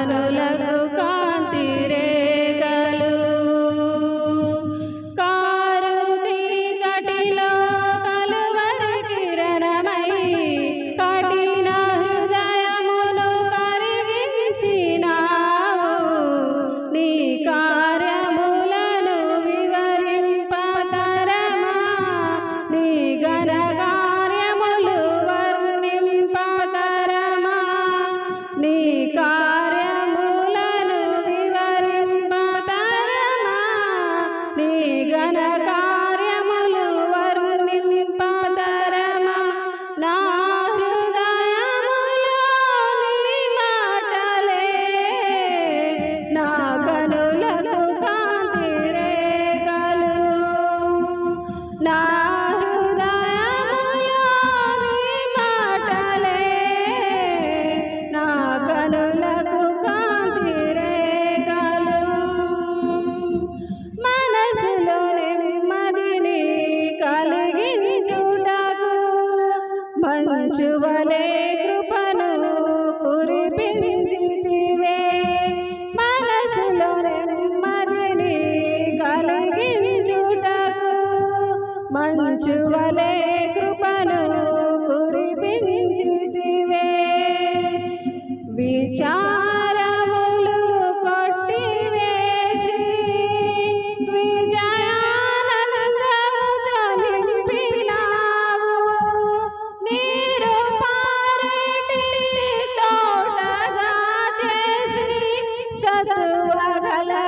ভালো লাগে ಗಣಕ శిలువలే కృపను కురిపించితివే. మనసులో నెమ్మదిని కలిగించుటకు మంచువలే కృపను కురిపించితివే. విచార घाला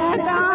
लगा